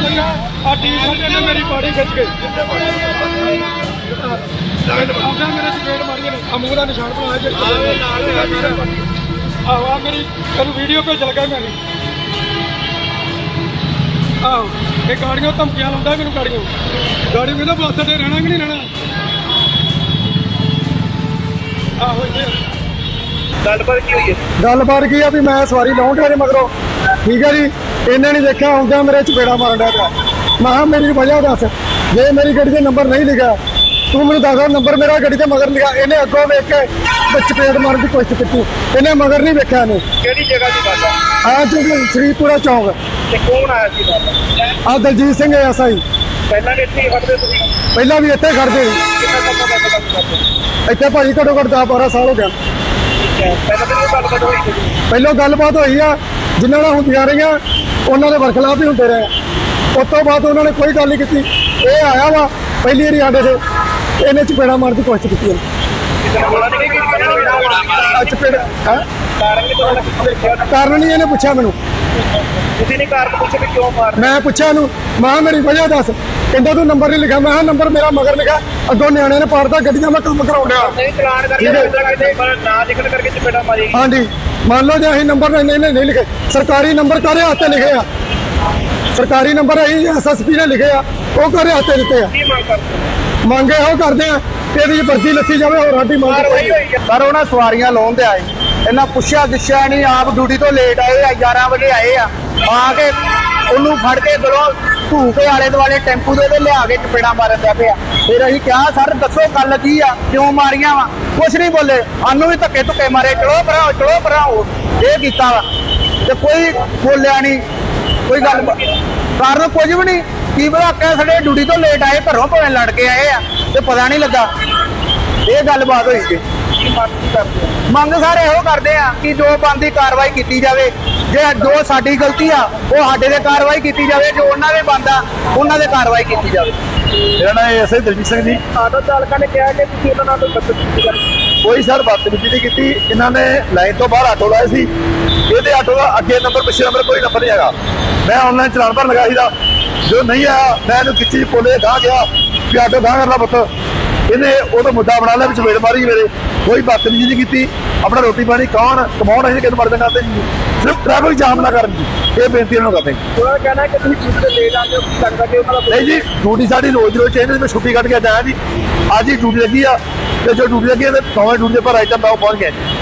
ਲਈਆਂ। ਆ ਟੀ-ਸ਼ਰਟ ਨੇ ਮੇਰੀ ਬਾਡੀ ਖਿੱਚ ਗਈ ਆਉਂਦਾ ਮੇਰੇ ਸਪੇਡ ਮਾਰੀਆਂ ਨੇ ਆ ਦਾ ਨਿਸ਼ਾਨ ਬਣਾਇਆ ਜੇ ਆਹੋ ਆ ਮੇਰੀ, ਤੈਨੂੰ ਵੀਡੀਓ ਭੇਜ ਲਗਾ ਮੈਂ ਆਹੋ, ਇਹ ਗਾੜੀਆਂ ਧਮਕੀਆਂ ਲਾਉਂਦਾ ਮੈਨੂੰ ਗਾੜੀਆਂ। ਗਾੜੀ ਕਹਿੰਦਾ ਬੱਸ ਤੇ ਰਹਿਣਾ ਕਿ ਨਹੀਂ ਰਹਿਣਾ? ਆਹੋ, ਇੱਥੇ ਗੱਲਬਾਤ ਕੀ ਹੋਈ ਹੈ? ਗੱਲਬਾਤ ਕੀ ਆ ਵੀ ਮੈਂ ਸਵਾਰੀ ਡਿਆ ਜੇ ਮਗਰੋਂ। ਠੀਕ ਹੈ ਜੀ? ਇਹਨੇ ਨਹੀਂ ਦੇਖਿਆ ਆਉਂਦਿਆਂ ਮੇਰੇ ਚਪੇੜਾ ਮਾਰਨ ਡਿਆ ਪਿਆ। ਮੈਂ ਕਿਹਾ ਮੇਰੀ ਵਜ੍ਹਾ ਦੱਸ। ਜੇ ਮੇਰੀ ਗੱਡੀ ਦੇ ਨੰਬਰ ਨਹੀਂ ਲਿਖਿਆ ਤੂੰ ਮੈਨੂੰ ਦੱਸ ਨੰਬਰ ਮੇਰਾ ਗੱਡੀ ਤੇ ਮਗਰ ਲਿਖਿਆ। ਇਹਨੇ ਅੱਗੋਂ ਵੇਖ ਕੇ ਤੇ ਚਪੇੜ ਮਾਰਨ ਦੀ ਕੋਸ਼ਿਸ਼ ਕੀਤੀ। ਇਹਨੇ ਮਗਰ ਨਹੀਂ ਵੇਖਿਆ ਨੇ ਕਿਹੜੀ ਜਗ੍ਹਾ ਦੀ ਗੱਲ ਆ? ਆ ਜੋ ਸ਼੍ਰੀਪੁਰਾ ਚੌਂਕ। ਤੇ ਕੌਣ ਆਇਆ ਸੀ ਬਾਬਾ ਆ ਦਲਜੀਤ ਸਿੰਘ ਐਸਆਈ ਪਹਿਲਾਂ ਵੀ ਇੱਥੇ ਖੜਦੇ ਤੁਸੀਂ? ਪਹਿਲਾਂ ਵੀ ਇੱਥੇ ਖੜਦੇ ਇੱਥੇ ਭਾਜੀ ਘੱਟੋ ਘੱਟ 10 12 ਸਾਲ ਹੋ ਗਿਆ ਪਹਿਲਾਂ ਗੱਲਬਾਤ ਹੋਈ ਆ ਜਿਨ੍ਹਾਂ ਨਾਲ ਹੁੰਦੀਆਂ ਰਹੀਆਂ ਉਹਨਾਂ ਦੇ ਵਰਖਲਾਫ ਹੀ ਹੁੰਦੇ ਰਹੇ। ਉਸ ਤੋਂ ਬਾਅਦ ਉਹਨਾਂ ਨੇ ਕੋਈ ਗੱਲ ਨਹੀਂ ਕੀਤੀ। ਇਹ ਆਇਆ ਵਾ ਪਹਿਲੀ ਵਾਰੀ ਸਾਡੇ ਤੇ। ਇਹਨੇ ਚਪੇੜਾ ਮਾਰਨ ਦੀ ਕੋਸ਼ਿਸ਼ ਕੀਤੀ ਚਪੇੜ ਹੈਂ? ਕਾਰਨ ਨਹੀਂ ਇਹਨੇ ਪੁੱਛਿਆ ਮੈਨੂੰ। ਤੁਸੀਂ ਨਹੀਂ ਕਾਰਨ ਪੁੱਛੇ ਵੀ ਕਿਉਂ ਮਾਰ ਮੈਂ ਪੁੱਛਿਆ ਇਹਨੂੰ ਮੈਂ ਮੇਰੀ ਵਜ੍ਹਾ ਦੱਸ। ਕਹਿੰਦਾ ਤੂੰ ਨੰਬਰ ਨਹੀਂ ਲਿਖਿਆ ਮੈਂ ਕਿਹਾ ਨੰਬਰ ਮੇਰਾ ਮਗਰ ਲਿਖਿਆ। ਅੱਗੋਂ ਨਿਆਣਿਆਂ ਨੇ ਪਾੜਦਾ ਗੱਡੀਆਂ ਮੈਂ ਕੰਮ ਕਰਾਉਣ ਡਿਆ। ਨਹੀਂ ਚਲਾਨ ਕਰਕੇ। ਕਿਤੇ ਨਾ ਲਿਖਣ ਕਰਕੇ ਚਪੇੜਾ ਮਾਰੀ। ਹਾਂਜੀ। ਮੰਨ ਲਓ ਜੇ ਅਸੀਂ ਨੰਬਰ ਨਹੀਂ ਨਹੀਂ ਨਹੀਂ ਲਿਖੇ। ਸਰਕਾਰੀ ਨੰਬਰ ਕਾਹਦੇ ਹੱਥੇ ਲਿਖੇ ਆ। ਸਰਕਾਰੀ ਨੰਬਰ ਅਸੀਂ ਐਸਐਸਪੀ ਨੇ ਲਿਖੇ ਆ। ਉਹ ਕਾਹਦੇ ਹੱਥੇ ਦਿੱਤੇ ਆ। ਕੀ ਮੰਗ ਕਰਦੇ ਮੰਗੇ ਉਹ ਕਰਦੇ ਆ ਕਿ ਇਹਦੀ ਵਰਦੀ ਲੱਥੀ ਜਾਵੇ ਹੋਰ ਸਾਡੀ ਮੰਗ ਸਰ ਉਹਨਾਂ ਸਵਾਰੀਆਂ ਲਾਉਣ ਤੇ ਆਏ। ਇਹਨਾਂ ਪੁੱਛਿਆ ਦਿਸ਼ਿਆ ਨਹੀਂ ਆਪ ਡਿਊਟੀ ਤੋਂ ਲੇਟ ਆਏ ਆ 11 ਵਜੇ ਆਏ ਆ। ਆ ਕੇ ਉਹਨੂੰ ਫੜ ਕੇ ਗਲੋਂ ਧੂਕੇ ਆਲੇ ਦੁਆਲੇ ਟੈਂਪੂ ਦੇ ਤੇ ਲਿਆ ਕੇ ਚਪੇੜਾ ਮਾਰਨ ਦਾ ਪਿਆ। ਫਿਰ ਅਸੀਂ ਕਿਹਾ ਸਰ ਦੱਸੋ ਗੱਲ ਕੀ ਆ? ਕਿਉਂ ਮਾਰੀਆਂ ਵਾ? ਕੁਛ ਨਹੀਂ ਬੋਲੇ। ਸਾਨੂੰ ਵੀ ਧੱਕੇ ਧੁੱਕੇ ਮਾਰੇ। ਚਲੋ ਭਰਾਓ ਚਲੋ ਭਰਾਓ। ਇਹ ਕੀਤਾ ਵਾ। ਤੇ ਕੋਈ ਬੋਲਿਆ ਨਹੀਂ। ਕੋਈ ਗੱਲ ਕਾਰਨ ਕੁਝ ਵੀ ਨਹੀਂ। ਕੀ ਪਤਾ ਕਿ ਸਾਡੇ ਡਿਊਟੀ ਤੋਂ ਲੇਟ ਆਏ, ਘਰੋਂ ਭਾਵੇਂ ਲੜ ਕੇ ਆਏ ਆ, ਤੇ ਪਤਾ ਨਹੀਂ ਲੱਗਾ। ਇਹ ਗੱਲਬਾਤ ਹੋਈ ਜੀ ਕੀ ਮੰਗ ਕਰਦੇ ਹੋ ਮੰਗ ਸਾਰੇ ਇਹੋ ਕਰਦੇ ਆ ਕਿ ਜੋ ਬੰਦੀ ਕਾਰਵਾਈ ਕੀਤੀ ਜਾਵੇ ਜੇ ਜੋ ਸਾਡੀ ਗਲਤੀ ਆ ਉਹ ਸਾਡੇ ਤੇ ਕਾਰਵਾਈ ਕੀਤੀ ਜਾਵੇ ਜੋ ਉਹਨਾਂ ਦੇ ਬੰਦਾ ਉਹਨਾਂ ਦੇ ਕਾਰਵਾਈ ਕੀਤੀ ਜਾਵੇ। ਮੇਰਾ ਨਾਮ ਐਸਆਈ ਦਲਜੀਤ ਸਿੰਘ ਜੀ। ਆਟੋ ਚਾਲਕਾਂ ਨੇ ਕਿਹਾ ਕਿ ਤੁਸੀਂ ਉਹਨਾਂ ਨਾਲ ਬਦਤਮੀਜ਼ੀ ਕੀਤੀ। ਕੋਈ ਸਰ ਬਦਤਮੀਜ਼ੀ ਨਹੀਂ ਕੀਤੀ। ਇਹਨਾਂ ਨੇ ਲਾਈਨ ਤੋਂ ਬਾਹਰ ਆਟੋ ਲਾਇਆ ਸੀ। ਇਹਦੇ ਆਟੋ ਦਾ ਅੱਗੇ ਨੰਬਰ ਪਿੱਛੇ ਨੰਬਰ ਕੋਈ ਨੰਬਰ ਨਹੀਂ ਹੈਗਾ। ਮੈਂ ਆਨਲਾਈਨ ਚਲਾਨ ਭਰਨ ਲਗਾ ਸੀਦਾ ਜੋ ਨਹੀਂ ਆਇਆ ਮੈਂ ਇਹਨੂੰ ਖਿੱਚੀ ਪੋਲੇ ਗਾਹ ਗਿਆ ਵੀ ਆਟੋ ਗਾਹ ਪੁੱਤ। ਇਹਨੇ ਉਹਦਾ ਮੁੱਦਾ ਬਣਾ ਲਿਆ ਵਿੱਚ ਵੇੜ ਮਾਰੀ ਮੇਰੇ। ਕੋਈ ਬਦਤਮੀਜ਼ੀ ਨਹੀਂ ਕੀਤੀ। ਆਪਣਾ ਰੋਟੀ ਪਾਣੀ ਕੌਣ ਕਮਾਉਣ ਅਸੀਂ ਕਿਹਨੂੰ ਮਰਦੇ ਕਰਦੇ ਜੀ ਸਿਰਫ ਟ੍ਰੈਫਿਕ ਜਾਮ ਨਾ ਕਰਨ ਜੀ। ਇਹ ਬੇਨਤੀ ਇਹਨਾਂ ਨੂੰ ਕਰਦੇ ਉਹਨਾਂ ਦਾ ਕਹਿਣਾ ਕਿ ਤੁਸੀਂ ਡਿਊਟੀ ਤੇ ਲੇਟ ਆਉਂਦੇ ਹੋ ਲੱਗਦਾ ਕਿ ਉਹਨਾਂ ਦਾ ਨਹੀਂ ਜੀ ਡਿਊਟੀ ਸਾਡੀ ਰੋਜ਼ ਰੋਜ਼ ਚੇਂਜ ਮੈਂ ਛੁੱਟੀ ਕੱਢ ਕੇ ਅੱਜ ਆਇਆ ਜੀ। ਅੱਜ ਹੀ ਡਿਊਟੀ ਲੱਗੀ ਆ। ਤੇ ਜੋ ਡਿਊਟੀ ਲੱਗੀ ਤੇ ਨੌਵੇਂ ਡਿਊਟੀ ਤੇ ਪਰ ਆਈ ਤਾਂ ਮੈਂ ਉਹ ਪਹੁੰਚ ਗਿਆ ਜੀ।